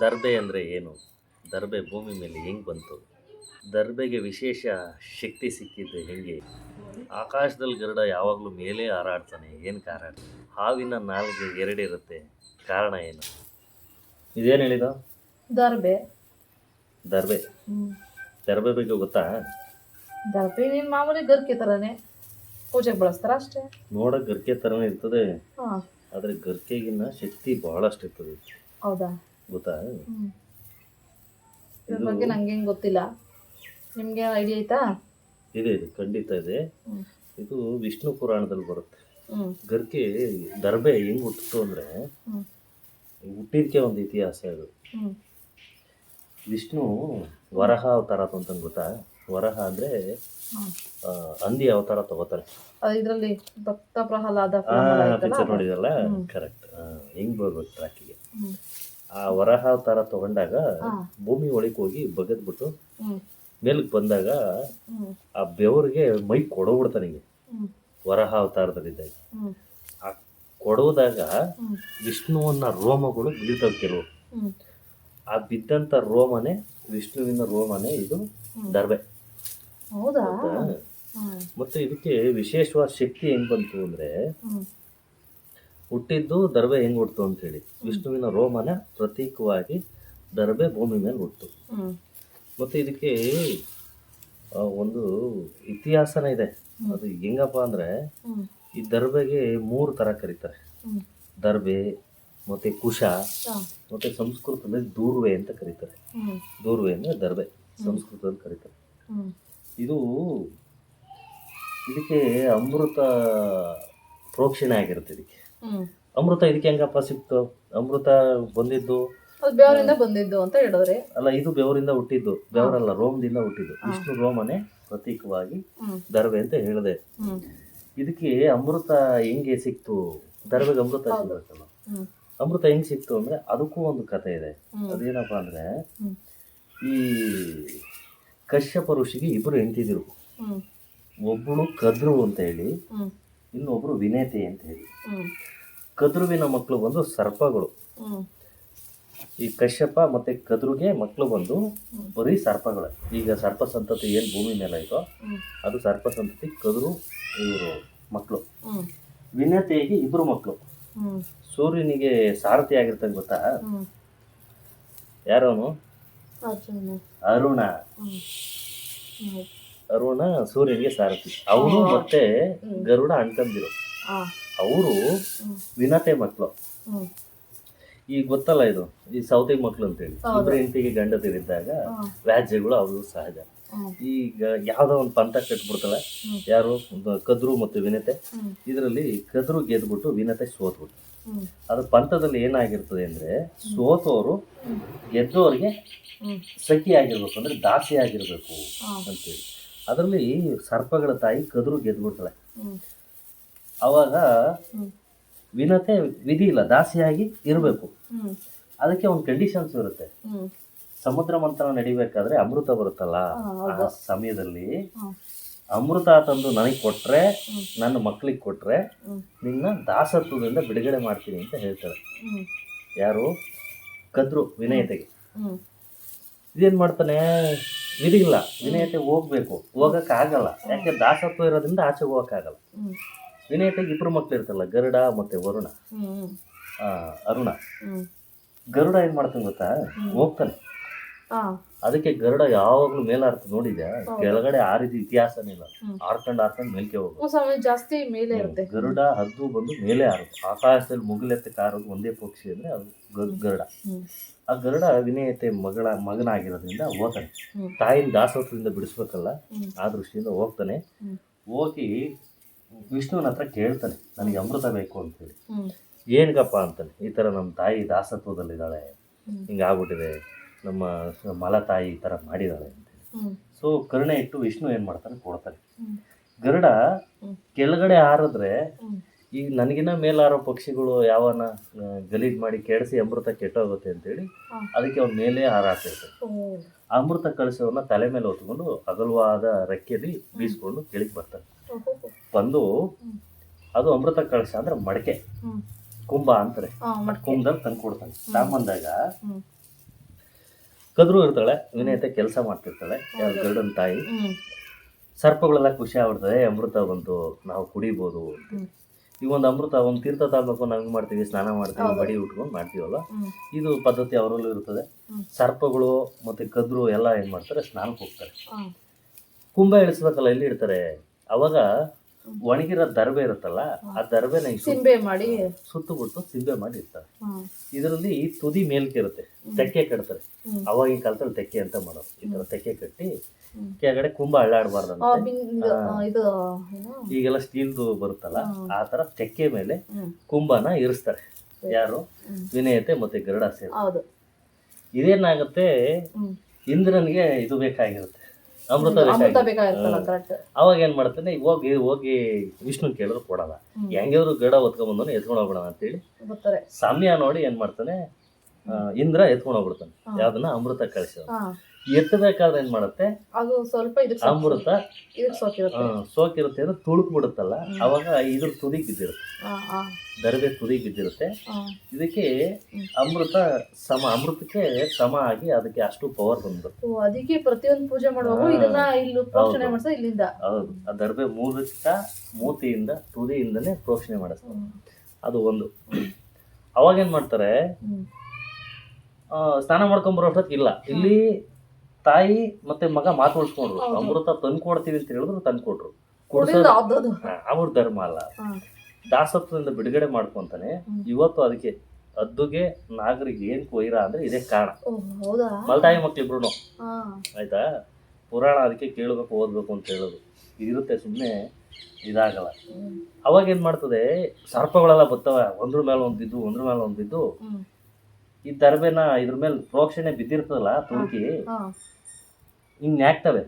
ದರ್ಬೆ ಅಂದರೆ ಏನು? ದರ್ಬೆ ಭೂಮಿ ಮೇಲೆ ಹೆಂಗೆ ಬಂತು? ದರ್ಬೆಗೆ ವಿಶೇಷ ಶಕ್ತಿ ಸಿಕ್ಕಿದ್ದು ಹೆಂಗೆ? ಆಕಾಶದಲ್ಲಿ ಗರುಡ ಯಾವಾಗಲೂ ಮೇಲೆ ಹಾರಾಡ್ತಾನೆ ಏನು ಕಾರಣ? ಹಾವಿನ ನಾಲ್ಗೆ ಎರಡಿರುತ್ತೆ ಕಾರಣ ಏನು? ಇದೇನು ಹೇಳಿದ ದರ್ಬೆ. ದರ್ಬೆ. ದರ್ಬೆ ಬಗ್ಗೆ ಗೊತ್ತಾ? ದರ್ಬೆ ನೀನು ಮಾಮೂಲಿ ಗರ್ಕೆ ತರನೇ ಪೂಜೆಗೆ ಬಳಸ್ತಾರ ಅಷ್ಟೇ. ನೋಡ ಗರ್ಕೆ ಥರನೇ ಇರ್ತದೆ. ಆದರೆ ಗರ್ಕೆಗಿನ್ನ ಶಕ್ತಿ ಬಹಳಷ್ಟು ಇರ್ತದೆ. ಹೌದಾ? ಗೊತ್ತಾ ಇದ್ರ ಇದು- ಬಗ್ಗೆ ನಂಗೆ ಹೆಂಗ್ ಗೊತ್ತಿಲ್ಲ. ನಿಮ್ಗೆ ಐಡಿಯಾ ಐತಾ ಇದೆ ಇದೆ. ಖಂಡಿತ ಇದೆ. ಇದು ವಿಷ್ಣು ಪುರಾಣದಲ್ಲಿ ಬರುತ್ತೆ. ಗರ್ಕೆ ದರ್ಬೆ ಹೆಂಗೆ ಹುಟ್ಟಿತು ಅಂದ್ರೆ ಹುಟ್ಟಿದ್ಕೆ ಒಂದು ಇತಿಹಾಸ ಅದು. ವಿಷ್ಣು ವರಹ ಅವತಾರ ಅಂತ ಗೊತ್ತಾ? ವರಹ ಅಂದ್ರೆ ಹಂದಿ ಅವತಾರ ತಗೋತಾರೆ. ಇದರಲ್ಲಿ ಭಕ್ತ ಪ್ರಹ್ಲಾದ ಪಿಕ್ಚರ್ ನೋಡಿದಲ್ಲ ಕರೆಕ್ಟ್ ಹೆಂಗ್ ಬರ್ಬೇಕು ಟ್ರ್ಯಾಕಿಗೆ ಆ ವರಹ ತರ ತಗೊಂಡಾಗ. ಭೂಮಿ ಒಳಗೆ ಹೋಗಿ ಬಗದ್ಬಿಟ್ಟು ಮೇಲ್ಗೆ ಮೇಲಕ್ಕೆ ಬಂದಾಗ ಆ ಬೆವರಿಗೆ ಮೈ ಕೊಡೋಗ್ಬಿಡ್ತಾನೆ ಹಿಂಗೆ. ವರಹ ಅವತಾರದಲ್ಲಿದ್ದಾಗ ಆ ಕೊಡೋದಾಗ ವಿಷ್ಣುವನ್ನ ರೋಮಗಳು ಬೀಳ್ತಾವ ಕೆಲವು. ಆ ಬಿದ್ದಂತ ರೋಮನೆ ವಿಷ್ಣುವಿನ ರೋಮನೆ ಇದು. ದರ್ಬೆ ಮತ್ತೆ ಇದಕ್ಕೆ ವಿಶೇಷವಾದ ಶಕ್ತಿ ಹೆಂಗ್ ಬಂತು ಅಂದ್ರೆ ಹುಟ್ಟಿದ್ದು ದರ್ಬೆ ಹೆಂಗ್ ಹುಡ್ತು ಅಂತೇಳಿ ವಿಷ್ಣುವಿನ ರೋಮನ ಪ್ರತೀಕವಾಗಿ ದರ್ಬೆ ಭೂಮಿ ಮೇಲೆ ಹುಟ್ಟು ಮತ್ತು ಇದಕ್ಕೆ ಒಂದು ಇತಿಹಾಸನೇ ಇದೆ. ಅದು ಹೆಂಗಪ್ಪ ಅಂದ್ರೆ ಈ ದರ್ಬೆಗೆ ಮೂರು ತರ ಕರೀತಾರೆ. ದರ್ಬೆ ಮತ್ತೆ ಕುಶ ಮತ್ತು ಸಂಸ್ಕೃತದಲ್ಲಿ ದೂರ್ವೆ ಅಂತ ಕರೀತಾರೆ. ದೂರ್ವೆ ಅಂದರೆ ದರ್ಬೆ ಸಂಸ್ಕೃತದಲ್ಲಿ ಕರೀತಾರೆ. ಇದು ಇದಕ್ಕೆ ಅಮೃತ ಪ್ರೋಕ್ಷಣೆ ಆಗಿರುತ್ತೆ ಇದಕ್ಕೆ. ಅಮೃತ ಇದಕ್ಕೆ ಹೆಂಗಪ್ಪ ಸಿಕ್ತು? ಅಮೃತ ಬಂದಿದ್ದು. ಅದು ಬೆವರಿಂದ ಬಂದಿದ್ದು ಅಂತ ಹೇಳಿದ್ರೆ. ಅಲ್ಲ ಇದು ಬೆವರಿಂದ ಹುಟ್ಟಿದ್ದು. ಬೆವರಲ್ಲ ರೋಮದಿಂದ ಹುಟ್ಟಿದ್ದು. ವಿಷ್ಣು ರೋಮನೆ ಪ್ರತೀಕವಾಗಿ ದರ್ವೆ ಅಂತ ಹೇಳಿದೆ. ಇದಕ್ಕೆ ಅಮೃತ ಹೆಂಗೆ ಸಿಕ್ತು? ದರ್ವೆಗೆ ಅಮೃತ ಸಿಗ್ಬೇಕಲ್ಲ. ಹ್ಮ್. ಅಮೃತ ಹೆಂಗ್ ಸಿಕ್ತು ಅಂದ್ರೆ ಅದಕ್ಕೂ ಒಂದು ಕತೆ ಇದೆ. ಅದೇನಪ್ಪ ಅಂದ್ರೆ ಈ ಕಶ್ಯಪ ಋಷಿಗೆ ಇಬ್ರು ಹೆಂಡತಿದ್ರು. ಒಬ್ಬಳು ಕದ್ರು ಅಂತ ಹೇಳಿ ಇನ್ನೊಬ್ರು ವಿನೇತೆ ಅಂತ ಹೇಳಿ. ಕದ್ರುವಿನ ಮಕ್ಕಳು ಬಂದು ಸರ್ಪಗಳು. ಈ ಕಶ್ಯಪ ಮತ್ತೆ ಕದ್ರುಗೆ ಮಕ್ಕಳು ಬಂದು. ಬರೀ ಸರ್ಪಗಳು. ಈಗ ಸರ್ಪ ಸಂತತಿ ಏನು ಭೂಮಿ ಮೇಲೆ ಐತೋ ಅದು ಸರ್ಪ ಸಂತತಿ ಕದ್ರು ಇವರು ಮಕ್ಕಳು. ವಿನತೆಗೆ ಇಬ್ರು ಮಕ್ಕಳು. ಸೂರ್ಯನಿಗೆ ಸಾರಥಿ ಆಗಿರ್ತಾನೆ ಗೊತ್ತಾ? ಯಾರವನು? ಅರುಣ. ಅರುಣ ಸೂರ್ಯನಿಗೆ ಸಾರಥಿ. ಅವನು ಮತ್ತೆ ಗರುಡ ಅಣ್ಕಂದಿರು ಅವರು ವಿನತೆ ಮಕ್ಕಳು ಈಗ ಗೊತ್ತಲ್ಲ ಇದು ಈ ಸೌತೆ ಮಕ್ಕಳು ಅಂತೇಳಿ. ಹೇಳಿ ಇಬ್ಬರು ಹೆಂಡತಿಗೆ ಗಂಡ ತಿರಿದ್ದಾಗ ಹಾ. ವ್ಯಾಜ್ಯಗಳು ಅವರು ಸಹಜ. ಈಗ ಯಾವ್ದೋ ಒಂದು ಪಂಥ ಕಟ್ಬಿಡ್ತಾಳೆ ಯಾರು? ಒಂದು ಕದ್ರು ಮತ್ತು ವಿನತೆ. ಇದರಲ್ಲಿ ಕದ್ರು ಗೆದ್ಬಿಟ್ಟು ವಿನತೆ ಸೋತ್ಬಿಟ್ಟು ಅದು ಪಂಥದಲ್ಲಿ ಏನಾಗಿರ್ತದೆ ಅಂದ್ರೆ ಸೋತೋರು ಗೆದ್ದೋರಿಗೆ ಸಖಿ ಆಗಿರ್ಬೇಕು ಅಂದ್ರೆ ದಾಸಿ ಆಗಿರ್ಬೇಕು. ಅಂತೇಳಿ. ಅದರಲ್ಲಿ ಸರ್ಪಗಳ ತಾಯಿ ಕದ್ರು ಗೆದ್ಬಿಡ್ತಾಳೆ. ಹ್ಮ್. ಅವಾಗ ವಿನತೆ ವಿಧಿ ಇಲ್ಲ ದಾಸಿಯಾಗಿ ಇರಬೇಕು. ಅದಕ್ಕೆ ಒಂದು ಕಂಡೀಷನ್ಸ್ ಇರುತ್ತೆ. ಸಮುದ್ರ ಮಂಥನ ನಡಿಬೇಕಾದ್ರೆ ಅಮೃತ ಬರುತ್ತಲ್ಲ ಆ ಸಮಯದಲ್ಲಿ ಅಮೃತ ತಂದು ನನಗೆ ಕೊಟ್ರೆ ನನ್ನ ಮಕ್ಕಳಿಗೆ ಕೊಟ್ರೆ ನಿನ್ನ ದಾಸತ್ವದಿಂದ ಬಿಡುಗಡೆ ಮಾಡ್ತೀನಿ ಅಂತ ಹೇಳ್ತಾರೆ. ಯಾರು? ಕದ್ರು ವಿನಯತೆಗೆ. ಇದೇನ್ ಮಾಡ್ತಾನೆ? ವಿಧಿ ಇಲ್ಲ. ವಿನಯತೆ ಹೋಗ್ಬೇಕು. ಹೋಗಕ್ ಆಗಲ್ಲ. ಯಾಕೆ ದಾಸತ್ವ ಇರೋದ್ರಿಂದ ಆಚೆ ಹೋಗಕ್ ಆಗಲ್ಲ. ಹ್ಮ್. ವಿನಯತೆಗೆ ಇಬ್ರು ಮಕ್ಳು ಇರ್ತಲ್ಲ ಗರುಡ ಮತ್ತೆ ವರುಣ. ಅರುಣ. ಗರುಡ ಏನ್ ಮಾಡ್ತಾನೆ ಗೊತ್ತಾ? ಹೋಗ್ತಾನೆ. ಅದಕ್ಕೆ ಗರುಡ ಯಾವಾಗ್ಲೂ ಮೇಲಾರ್ತ ನೋಡಿದ್ಯಾ? ಕೆಳಗಡೆ ಆ ರೀತಿ ಇಲ್ಲ ಹ್ಮ್. ಆರ್ಕಂಡ್ ಆರ್ಕೊಂಡ್ ಮೇಲ್ಕೆ ಹೋಗೋದು ಜಾಸ್ತಿ ಮೇಲೆ ಇರುತ್ತೆ. ಗರುಡ ಹದ್ದು ಬಂದು ಮೇಲೆ ಹಾರೋದು ಆಕಾಶದಲ್ಲಿ ಮುಗಿಲೆತ್ತ ಕಾರೋದು ಒಂದೇ ಪಕ್ಷಿ ಅಂದ್ರೆ ಅದು ಗರುಡ. ಆ ಗರುಡ ವಿನಯತೆ ಮಗಳ ಮಗನಾಗಿರೋದ್ರಿಂದ ಹೋಗ್ತಾನೆ. ತಾಯಿನ ದಾಸತ್ವದಿಂದ ಬಿಡಿಸ್ಬೇಕಲ್ಲ ಆ ದೃಷ್ಟಿಯಿಂದ ಹೋಗ್ತಾನೆ. ಹೋಗಿ ವಿಷ್ಣುವಿನ ಹತ್ರ ಕೇಳ್ತಾನೆ ನನಗೆ ಅಮೃತ ಬೇಕು ಅಂತೇಳಿ ಹೇಳಿ ಏನಕ್ಕಪ್ಪ ಅಂತಾನೆ. ಈ ಥರ ನಮ್ಮ ತಾಯಿ ದಾಸತ್ವದಲ್ಲಿದ್ದಾಳೆ. ಹಿಂಗಾಗ್ಬಿಟ್ಟಿದೆ. ನಮ್ಮ ಸ- ಮಲ ತಾಯಿ ಈ ಥರ ಮಾಡಿದಾಳೆ ಅಂತೇಳಿ ಸೊ ಕರುಣೆ ಇಟ್ಟು ವಿಷ್ಣು ಏನು ಮಾಡ್ತಾನೆ ಕೊಡ್ತಾನೆ. ಹ್ಮ್. ಗರುಡ ಕೆಳಗಡೆ ಹಾರಿದ್ರೆ ಈಗ ನನಗಿನ್ನ ಮೇಲಾರೋ ಪಕ್ಷಿಗಳು ಯಾವನ ಗಲೀಜ್ ಮಾಡಿ ಕೆಡಿಸಿ ಅಮೃತ ಕೆಟ್ಟೋಗುತ್ತೆ ಅಂತೇಳಿ. ಅದಕ್ಕೆ ಅವ್ನ ಮೇಲೆ ಹಾರಾಡ್ತಿರ್ತಾರೆ ಆ ಅಮೃತ ಕಳಶವನ್ನ ತಲೆ ಮೇಲೆ ಹೊತ್ಕೊಂಡು ಅಗಲವಾದ ರೆಕ್ಕೆಯಲ್ಲಿ ಬೀಸ್ಕೊಂಡು ಕೆಳಗೆ ಬರ್ತಾನೆ. ಬಂದು ಅದು ಅಮೃತ ಕಳಿಸ ಅಂದ್ರೆ ಮಡಕೆ. ಕುಂಭ ಅಂತಾರೆ. ಕುಂಭದಲ್ಲಿ ತಂದು ಕೊಡ್ತಾನೆ ಹ್ಮ್. ಕದ್ರು ಇರ್ತಾಳೆ ವಿನಯತೆ ಕೆಲಸ ಮಾಡ್ತಿರ್ತಾಳೆ ಗರ್ಡನ್ ತಾಯಿ. ಸರ್ಪಗಳೆಲ್ಲ ಖುಷಿ ಆಗ್ಬಿಡ್ತದೆ ಅಮೃತ ಬಂತು ನಾವು ಕುಡಿಬೋದು. ಈ ಒಂದು ಅಮೃತ ಒಂದು ತೀರ್ಥ ತಗೋಬೇಕು ನಾವು ಹಿಂಗ್ ಮಾಡ್ತೀವಿ ಸ್ನಾನ ಮಾಡ್ತೀವಿ. ಬಡಿ ಉಟ್ಕೊಂಡು ಮಾಡ್ತೀವಲ್ಲ ಇದು ಪದ್ಧತಿ ಅವರಲ್ಲೂ ಇರ್ತದೆ. ಸರ್ಪಗಳು ಮತ್ತೆ ಕದ್ರು ಎಲ್ಲ ಏನು ಮಾಡ್ತಾರೆ ಸ್ನಾನಕ್ಕೆ ಹೋಗ್ತಾರೆ. ಕುಂಭ ಇಳಿಸ್ಬೇಕಲ್ಲ ಎಲ್ಲಿ ಇಡ್ತಾರೆ? ಅವಾಗ ಒಣಗಿರೋ ದರ್ಬೆ ಇರುತ್ತಲ್ಲ ಆ ದರ್ಬೆನ ಹಿಂಗ್ ಸಿಂಬೆ ಮಾಡಿ. ಸುತ್ತು ಬಿಟ್ಟು ಸಿಂಬೆ ಮಾಡಿ ಇರ್ತಾರೆ ಇದರಲ್ಲಿ ಈ ತುದಿ ಮೇಲ್ಕೆ ಇರುತ್ತೆ. ತೆಕ್ಕೆ ಕಟ್ತಾರೆ ಅವಾಗಿನ ಕಾಲದಲ್ಲಿ ತೆಕ್ಕೆ ಅಂತ ಮಾಡೋದು ಈ ತರ ತೆಕ್ಕೆ ಕಟ್ಟಿ. ಕೆಳಗಡೆ ಕುಂಭ ಅಳ್ಳಾಡಬಾರ್ದು ಈಗೆಲ್ಲ ಸ್ಟೀಲ್ದು ಬರುತ್ತಲ್ಲ ಆ ತರ ತೆಕ್ಕೆ ಮೇಲೆ ಕುಂಬನ ಕುಂಭನ ಇರಿಸ್ತಾರೆ. ಯಾರು? ವಿನಯತೆ ಮತ್ತೆ ಗರುಡ ಸೇರಿ. ಇದೇನಾಗುತ್ತೆ? ಇಂದ್ರನಿಗೆ ಇದು ಬೇಕಾಗಿರುತ್ತೆ. ಅಮೃತ ಅಮೃತ ಬೇಕಾಗಿರುತ್ತೆ ಬೇಕಾಗಿರ್ತಲ್ಲ ಕರೆಕ್ಟ್ ಅವಾಗ ಏನ್ ಮಾಡ್ತಾನೆ ಹೋಗಿ ಹೋಗಿ ವಿಷ್ಣು ಕೇಳಿದ್ರು ಕೊಡಲ್ಲ. ಹೆಂಗಿದ್ರು ಗಿಡ ಹೊತ್ಕೊಂಡ್ ಬಂದವನು ಎತ್ಕೊಂಡು ಹೋಗ್ಬಿಡೋಣ ಅಂತೇಳಿ ಬರ್ತಾರೆ ಸಮಯ ನೋಡಿ ಏನ್ ಮಾಡ್ತಾನೆ ಆ, ಇಂದ್ರ ಎತ್ಕೊಂಡು ಹೋಗ್ಬಿಡ್ತಾನೆ. ಯಾವ್ದನ್ನ? ಅಮೃತ ಕಳಿಸಿ ಎತ್ತಬೇಕಾದ್ರೆ ಏನ್ ಮಾಡುತ್ತೆ? ಅದು ಸ್ವಲ್ಪ ಇದಕ್ಕೆ ಅಮೃತ ಇದಕ್ಕೆ ಸೋಕಿರುತ್ತೆ ಸೋಕಿರುತ್ತೆ ಅಂದ್ರೆ ತುಳುಕ್ ಬಿಡುತ್ತಲ್ಲ. ಅವಾಗ ಇದ್ರ ತುದಿ ಬಿದ್ದಿರುತ್ತೆ. ದರ್ಬೆ ತುದಿ ಬಿದ್ದಿರುತ್ತೆ. ಇದಕ್ಕೆ ಅಮೃತ ಸಮ ಅಮೃತಕ್ಕೆ ಸಮ ಆಗಿ ಅದಕ್ಕೆ ಅಷ್ಟು ಪವರ್ ಬಂದ್ಬಿಡುತ್ತೆ. ಅದಕ್ಕೆ ಪ್ರತಿಯೊಂದು ಪೂಜೆ ಮಾಡುವಾಗ. ಇದನ್ನ ಇಲ್ಲಿ ಪ್ರೋಕ್ಷಣೆ. ಇಲ್ಲಿಂದ. ಹೌದು. ಆ ದರ್ಬೆ ಮೂಲಕ ಮೂತಿಯಿಂದ ತುದಿಯಿಂದನೇ ಪ್ರೋಕ್ಷಣೆ ಮಾಡಿಸ್ತಾರೆ. ಅದು ಒಂದು. ಅವಾಗ ಏನ್ ಮಾಡ್ತಾರೆ? ಸ್ನಾನ ಮಾಡ್ಕೊಂಡ್ ಬರೋ ಇಲ್ಲ. ಇಲ್ಲಿ ತಾಯಿ ಮತ್ತೆ ಮಗ ಮಾತಾಡ್ಸ್ಕೊಂಡ್ರು. ಅಮೃತ ತಂದು ಕೊಡ್ತೀವಿ ಅಂತ ಹೇಳಿದ್ರು ತಂದು ಕೊಟ್ರು. ಕುಡಿಯೋದು ಆದದ್ದು. ಅವ್ರ ಧರ್ಮ ಅಲ್ಲ. ದಾಸತ್ವದಿಂದ ಬಿಡುಗಡೆ ಮಾಡ್ಕೊಂತಾನೆ. ಇವತ್ತು ಅದಕ್ಕೆ ಅದ್ದುಗೆ ನಾಗರಿಗೆ ಏನ್ ಕೊಯ್ರ ಅಂದ್ರೆ ಇದೇ ಕಾರಣ. ಮಲ್ತಾಯಿ ಮಕ್ಳಿಬ್ರು ಆಯ್ತಾ? ಪುರಾಣ ಅದಕ್ಕೆ ಕೇಳಬೇಕು ಓದ್ಬೇಕು ಅಂತ ಹೇಳೋದು. ಇರುತ್ತೆ ಸುಮ್ಮನೆ ಇದಾಗಲ್ಲ. ಅವಾಗ ಏನ್ ಮಾಡ್ತದೆ? ಸರ್ಪಗಳೆಲ್ಲ ಬರ್ತವೆ ಒಂದ್ರ ಮೇಲೆ ಒಂದಿದ್ದು ಒಂದ್ರ ಮೇಲೆ ಒಂದಿದ್ದು ಈ ದರ್ಬೆನ ಇದ್ರ ಮೇಲೆ ಪ್ರೋಕ್ಷಣೆ ಬಿದ್ದಿರ್ತದಲ್ಲ ತುಳುಕಿ. ಹಿಂಗ್ ನ್ಯಾಕ್ತವೆ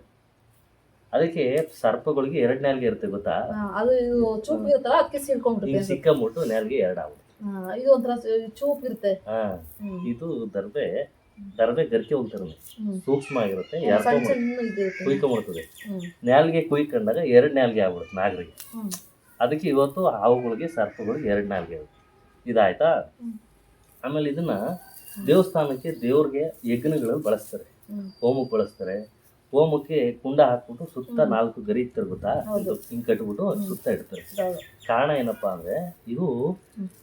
ಅದಕ್ಕೆ ಸರ್ಪಗಳಿಗೆ ಎರಡು ನಾಲ್ಗೆ ಇರುತ್ತೆ ಗೊತ್ತಾ? ಅದು ಇದು ಚೂಪ್ ಇರುತ್ತಲ್ಲ ಅದಕ್ಕೆ ಸೀಳ್ಕೊಂಡ್ಬಿಡುತ್ತೆ ಹಿಂಗ್ ಸಿಕ್ಕಂಬಿಟ್ಟು ನಾಲ್ಗೆ ಎರಡ್ ಆಗುತ್ತೆ ಇದು ಒಂಥರ ಚೂಪ್ ಇರುತ್ತೆ. ಹಾ ಇದು ದರ್ಬೆ ದರ್ಬೆ ಗರಿಕೆ ಹೋಗ್ತಾರೆ ಹ್ಮ್. ಸೂಕ್ಷ್ಮ ಆಗಿರುತ್ತೆ ಸಣ್ಣ ಕುಯ್ಕೊಂಬಿಡ್ತದೆ ಹ್ಮ್. ನಾಲ್ಗೆ ಕುಯ್ಕೊಂಡಾಗ ಎರಡ್ ನಾಲ್ಗೆ ಆಗ್ಬಿಡುತ್ತೆ ನಾಗರಿಗೆ ಹ್ಮ್. ಅದಕ್ಕೆ ಇವತ್ತು ಹಾವುಗಳಿಗೆ ಸರ್ಪಗಳಿಗೆ ಎರಡು ನಾಲ್ಗೆ ಇರುತ್ತೆ. ಇದಾಯ್ತಾ? ಹ್ಮ್. ಆಮೇಲೆ ಇದನ್ನ ದೇವಸ್ಥಾನಕ್ಕೆ ದೇವ್ರಿಗೆ ಯಜ್ಞಗಳಲ್ಲಿ ಬಳಸ್ತಾರೆ. ಹ್ಮ್. ಹೋಮಕ್ಕೆ ಬಳಸ್ತಾರೆ. ಹೋಮಕ್ಕೆ ಕುಂಡ ಹಾಕ್ಬಿಟ್ಟು ಸುತ್ತ ನಾಲ್ಕು ಗರಿ ಗೊತ್ತಾ. ಹಿಂಗ್ ಕಟ್ಬಿಟ್ಟು. ಸುತ್ತ ಇಡ್ತಾರೆ ಕಾರಣ ಏನಪ್ಪಾ ಅಂದ್ರೆ ಇದು.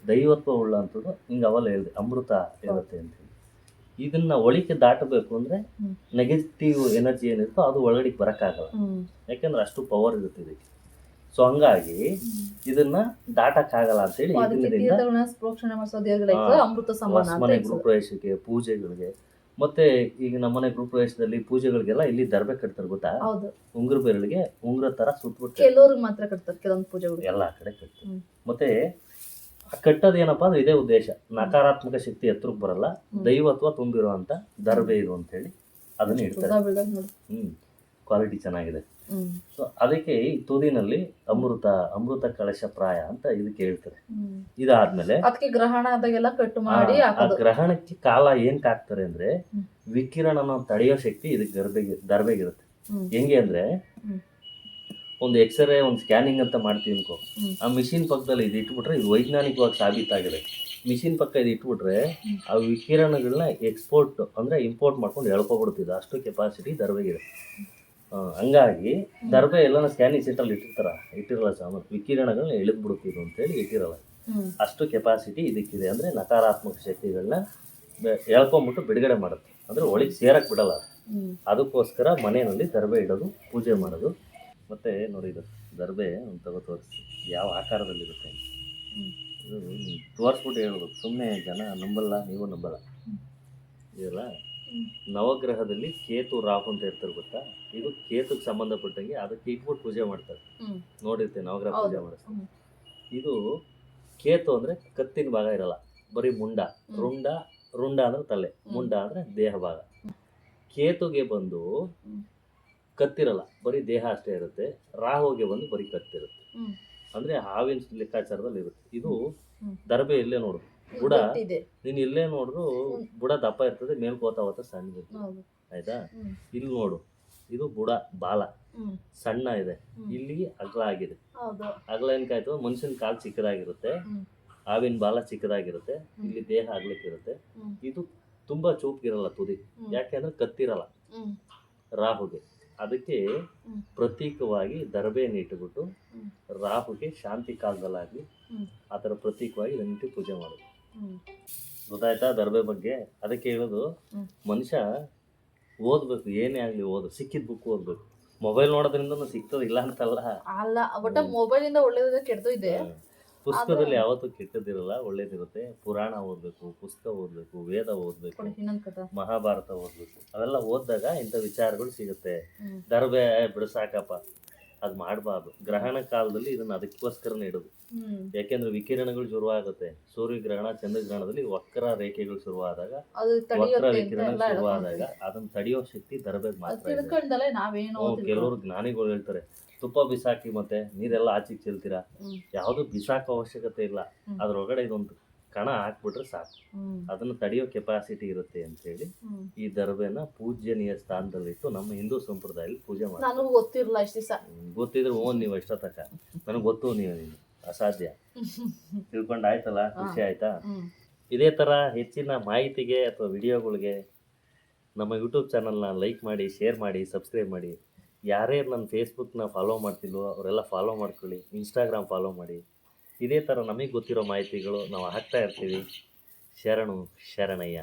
ದೈವತ್ವ ಉಳ್ಳಂಥದ್ದು ಹಿಂಗ ಅವಲ್ಲ ಹೇಳಿದೆ ಅಮೃತ ಹೇಳುತ್ತೆ ಅಂತ ಇದನ್ನ ಒಳಿಕೆ ದಾಟಬೇಕು ಅಂದ್ರೆ. ನೆಗೆಟಿವ್ ಎನರ್ಜಿ ಏನಿರುತ್ತೋ ಅದು ಒಳಗಡೆ ಬರಕ್ಕಾಗಲ್ಲ. ಯಾಕಂದ್ರೆ ಅಷ್ಟು ಪವರ್ ಇರುತ್ತೆ ಇದಕ್ಕೆ ಸೊ ಹಂಗಾಗಿ ಇದನ್ನ ದಾಟಕ್ಕಾಗಲ್ಲ ಅಂತೇಳಿ ಇದರಿಂದ ಅಮೃತ. ಗೃಹಪ್ರವೇಶಕ್ಕೆ ಪೂಜೆಗಳಿಗೆ ಮತ್ತೆ ಈಗ ನಮ್ಮನೆ ಗೃಹಪ್ರವೇಶದಲ್ಲಿ ಪೂಜೆಗಳಿಗೆಲ್ಲ ಇಲ್ಲಿ ದರ್ಬೆ ಕಟ್ತಾರೆ ಗೊತ್ತಾ? ಹೌದು. ಉಂಗುರ ಬೆರಳಿಗೆ ಉಂಗುರ ತರ ಸುತ್ತಬಿಟ್ಟು ಕೆಲವ್ರಿಗೆ ಮಾತ್ರ ಕಟ್ತಾರೆ ಕೆಲವೊಂದು ಪೂಜೆಗಳು ಎಲ್ಲ ಕಡೆ ಕಟ್ತಾರೆ. ಮತ್ತೆ ಆ ಕಟ್ಟೋದು ಏನಪ್ಪಾ ಅಂದ್ರೆ ಇದೇ ಉದ್ದೇಶ. ನಕಾರಾತ್ಮಕ ಶಕ್ತಿ ಎತ್ತರಕ್ಕೆ ಬರಲ್ಲ. ದೈವತ್ವ ತುಂಬಿರುವಂತ ದರ್ಬೆ ಇದು ಅಂತ ಹೇಳಿ ಅದನ್ನ ಇಡ್ತಾರೆ. ನೋಡಿ. ಹ್ಮ್. ಕ್ವಾಲಿಟಿ ಚೆನ್ನಾಗಿದೆ ಸೊ ಅದಕ್ಕೆ ಈ ತುದಿನಲ್ಲಿ ಅಮೃತ ಅಮೃತ ಕಳಶ ಪ್ರಾಯ ಅಂತ ಇದಕ್ಕೆ ಹೇಳ್ತಾರೆ. ಇದಾದ್ಮೇಲೆ ಅದಕ್ಕೆ ಗ್ರಹಣ ಆದಾಗೆಲ್ಲ ಕಟ್ಟು ಮಾಡಿ ಆ- ಗ್ರಹಣಕ್ಕೆ ಕಾಲ ಏನ್ ಕಾಕ್ತಾರೆ ಅಂದ್ರೆ. ವಿಕಿರಣನ ತಡೆಯೋ ಶಕ್ತಿ ಇದಕ್ಕೆ ಗರ್ಭೆಗೆ ದರ್ಬೆಗಿರುತ್ತೆ. ಹೆಂಗೆ ಅಂದ್ರೆ. ಒಂದು ಎಕ್ಸ್ರೇ ಒಂದು ಸ್ಕ್ಯಾನಿಂಗ್ ಅಂತ ಮಾಡ್ತೀವಿ ಅನ್ಕೋ ಆ ಮಿಷಿನ್ ಪಕ್ಕದಲ್ಲಿ ಇದು ಇಟ್ಬಿಟ್ರೆ ಇದು ವೈಜ್ಞಾನಿಕವಾಗಿ ಸಾಬೀತಾಗಿದೆ ಮಿಷಿನ್ ಪಕ್ಕ ಇದು ಇಟ್ಬಿಟ್ರೆ. ಆ ವಿಕಿರಣಗಳನ್ನ ಎಕ್ಸ್ಪೋರ್ಟ್ ಅಂದ್ರೆ ಇಂಪೋರ್ಟ್ ಮಾಡ್ಕೊಂಡು ಎಳ್ಕೊಬಿಡ್ತಿದ್ದು ಅಷ್ಟು ಕೆಪಾಸಿಟಿ ದರ್ಬೆಗಿದೆ ಹಂಗಾಗಿ ದರ್ಬೆ ಎಲ್ಲನ ಸ್ಕ್ಯಾನಿಂಗ್ ಸೆಂಟ್ರಲ್ಲಿ ಇಟ್ಟಿರ್ತಾರ. ಇಟ್ಟಿರಲ್ಲ ಸಾಮಾನು. ವಿಕಿರಣಗಳನ್ನ ಅಂತ ಅಂತೇಳಿ ಇಟ್ಟಿರಲ್ಲ. ಅಷ್ಟು ಕೆಪಾಸಿಟಿ ಇದಕ್ಕಿದೆ. ಅಂದರೆ ನಕಾರಾತ್ಮಕ ಶಕ್ತಿಗಳನ್ನ ಹೇಳ್ಕೊಂಬಿಟ್ಟು ಎಳ್ಕೊಂಬಿಟ್ಟು ಬಿಡುಗಡೆ ಮಾಡುತ್ತೆ. ಅಂದರೆ ಒಳಗೆ ಸೇರಕ್ಕೆ ಬಿಡಲ್ಲ. ಅದಕ್ಕೋಸ್ಕರ ಮನೆಯಲ್ಲಿ ದರ್ಬೆ ಇಡೋದು ಪೂಜೆ ಮಾಡೋದು. ಮತ್ತು ನೋಡಿ ಇದು ದರ್ಬೆ ಅಂತ ತಗೋ ತೋರಿಸಿ ಯಾವ ಆಕಾರದಲ್ಲಿರುತ್ತೆ. ಇದು ತೋರಿಸ್ಬಿಟ್ಟು ಹೇಳೋದು ಸುಮ್ಮನೆ ಜನ ನಂಬಲ್ಲ ನೀವು ನಂಬಲ್ಲ. ಇದೆಲ್ಲ. ನವಗ್ರಹದಲ್ಲಿ ಕೇತು ರಾಹು ಅಂತ ಇರ್ತಾರೆ ಗೊತ್ತಾ? ಇದು ಕೇತುಗೆ ಸಂಬಂಧಪಟ್ಟಂಗೆ ಅದಕ್ಕೆ ಇಟ್ಬಿಟ್ಟು ಪೂಜೆ ಮಾಡ್ತಾರೆ. ನೋಡಿರ್ತೇವೆ ನವಗ್ರಹ ಪೂಜೆ ಮಾಡಿಸ್ತಾರೆ. ಇದು ಕೇತು ಅಂದ್ರೆ ಕತ್ತಿನ ಭಾಗ ಇರಲ್ಲ ಬರೀ ಮುಂಡ. ರುಂಡ ರುಂಡ ಅಂದ್ರೆ ತಲೆ ಮುಂಡ ಅಂದ್ರೆ ದೇಹ ಭಾಗ. ಕೇತುಗೆ ಬಂದು. ಕತ್ತಿರಲ್ಲ ಬರೀ ದೇಹ ಅಷ್ಟೇ ಇರುತ್ತೆ. ರಾಹುಗೆ ಬಂದು ಬರೀ ಕತ್ತಿರುತ್ತೆ. ಅಂದ್ರೆ ಹಾವಿನ ಲೆಕ್ಕಾಚಾರದಲ್ಲಿ ಇರುತ್ತೆ. ಇದು. ದರ್ಬೆ ಇಲ್ಲೇ ನೋಡು. ಬುಡ ನೀನು ಇಲ್ಲೇ ನೋಡ್ರು ಬುಡ ದಪ್ಪ ಇರ್ತದೆ ಮೇಲ್ಕೋತ ಹೋತ ಸಣ್ಣ ಆಯ್ತಾ. ಇಲ್ಲಿ ನೋಡು ಇದು ಬುಡ ಬಾಲ. ಸಣ್ಣ ಇದೆ. ಇಲ್ಲಿ ಅಗಲ ಆಗಿದೆ. ಅಗಲ ಏನಕ್ಕಾಯ್ತು ಮನುಷ್ಯನ ಕಾಲು ಚಿಕ್ಕದಾಗಿರುತ್ತೆ. ಹಾವಿನ ಬಾಲ ಚಿಕ್ಕದಾಗಿರುತ್ತೆ ಇಲ್ಲಿ ದೇಹ ಆಗ್ಲಿಕ್ಕಿರುತ್ತೆ. ಇದು ತುಂಬ ಚೂಪ್ಗಿರಲ್ಲ ತುದಿ. ಯಾಕೆ ಯಾಕೆಂದ್ರೆ ಕತ್ತಿರಲ್ಲ. ರಾಹುಗೆ. ಅದಕ್ಕೆ ಪ್ರತೀಕವಾಗಿ ದರ್ಬೆಯನ್ನು ಇಟ್ಟುಬಿಟ್ಟು. ರಾಹುಗೆ ಶಾಂತಿ ಕಾಲದಲ್ಲಾಗಲಿ ಅದರ ಆ ಥರ ಪ್ರತೀಕವಾಗಿ ಇದನ್ನಿಟ್ಟು ಪೂಜೆ ಮಾಡೋದು. ಗೊತ್ತಾಯ್ತಾ ದರ್ಬೆ ಬಗ್ಗೆ? ಅದಕ್ಕೆ ಹೇಳೋದು ಮನುಷ್ಯ ಓದ್ಬೇಕು ಏನೇ ಆಗಲಿ ಓದು ಸಿಕ್ಕಿದ ಬುಕ್ ಓದ್ಬೇಕು. ಮೊಬೈಲ್ ನೋಡೋದ್ರಿಂದ ಸಿಗ್ತದೆ ಇಲ್ಲ ಅಂತಲ್ಲ? ಅಲ್ಲ ಒಟ್ಟ ಮೊಬೈಲ್ ಇಂದ ಒಳ್ಳೇದ ಕೆಡ್ದು ಇದೆ. ಪುಸ್ತಕದಲ್ಲಿ ಯಾವತ್ತೂ ಕೆಟ್ಟದಿರಲ್ಲ ಒಳ್ಳೇದಿರುತ್ತೆ. ಪುರಾಣ ಓದಬೇಕು ಪುಸ್ತಕ ಓದಬೇಕು ವೇದ ಓದಬೇಕು ಮಹಾಭಾರತ ಓದಬೇಕು. ಅವೆಲ್ಲ ಓದಿದಾಗ ಇಂಥ ವಿಚಾರಗಳು ಸಿಗುತ್ತೆ. ದರ್ಬೆ ದರ್ಬೆ ಬಿಡಿಸಾಕಪ್ಪ ಅದು ಮಾಡಬಾರ್ದು. ಗ್ರಹಣ ಕಾಲದಲ್ಲಿ ಇದನ್ನ ಅದಕ್ಕೋಸ್ಕರನೇ ಇಡೋದು ಯಾಕೆಂದ್ರೆ ವಿಕಿರಣಗಳು ಶುರುವಾಗುತ್ತೆ. ಸೂರ್ಯಗ್ರಹಣ ಚಂದ್ರಗ್ರಹಣದಲ್ಲಿ ವಕ್ರ ರೇಖೆಗಳು ಶುರುವಾದಾಗ ವಕ್ರ ವಿಕಿರಣ ಶುರುವಾದಾಗ ಅದನ್ನ ತಡೆಯೋ ಶಕ್ತಿ ತರಬೇಕು ಮಾತ್ರ ಕೆಲವರು ಜ್ಞಾನಿಗಳು ಹೇಳ್ತಾರೆ ತುಪ್ಪ ಬಿಸಾಕಿ ಮತ್ತೆ ನೀರೆಲ್ಲ ಆಚೆಗೆ ಚೆಲ್ತೀರಾ. ಯಾವುದು ಬಿಸಾಕ ಅವಶ್ಯಕತೆ ಇಲ್ಲ. ಅದ್ರೊಳಗಡೆ ಇದೊಂದು ಕಣ ಹಾಕ್ಬಿಟ್ರೆ ಸಾಕು. ಅದನ್ನು ತಡೆಯೋ ಕೆಪಾಸಿಟಿ ಇರುತ್ತೆ ಅಂತ ಹೇಳಿ ಈ ದರ್ಬೆನ ಪೂಜ್ಯನೀಯ ಸ್ಥಾನದಲ್ಲಿಟ್ಟು ನಮ್ಮ ಹಿಂದೂ ಸಂಪ್ರದಾಯದಲ್ಲಿ ಪೂಜೆ ಮಾಡಿ ಗೊತ್ತಿರಲ್ಲ ಇಷ್ಟ ದಿವಸ. ಗೊತ್ತಿದ್ರೆ ಓನ್ ನೀವು ಎಷ್ಟೊತ್ತಕ ನನಗೆ ಗೊತ್ತು ನೀವು ನೀನು. ಅಸಾಧ್ಯ. ತಿಳ್ಕೊಂಡು ಆಯ್ತಲ್ಲ ಖುಷಿ ಆಯ್ತಾ? ಇದೇ ಥರ ಹೆಚ್ಚಿನ ಮಾಹಿತಿಗೆ ಅಥವಾ ವಿಡಿಯೋಗಳಿಗೆ ನಮ್ಮ ಯೂಟ್ಯೂಬ್ ಚಾನಲ್ನ ಲೈಕ್ ಮಾಡಿ ಶೇರ್ ಮಾಡಿ ಸಬ್ಸ್ಕ್ರೈಬ್ ಮಾಡಿ. ಯಾರೇ ನನ್ನ ಫೇಸ್ಬುಕ್ನ ಫಾಲೋ ಮಾಡ್ತಿಲ್ವೋ ಅವರೆಲ್ಲ ಫಾಲೋ ಮಾಡ್ಕೊಳ್ಳಿ. ಇನ್ಸ್ಟಾಗ್ರಾಮ್ ಫಾಲೋ ಮಾಡಿ. ಇದೇ ಥರ ನಮಗೆ ಗೊತ್ತಿರೋ ಮಾಹಿತಿಗಳು ನಾವು ಹಾಕ್ತಾ ಇರ್ತೀವಿ. ಶರಣು ಶರಣಯ್ಯ.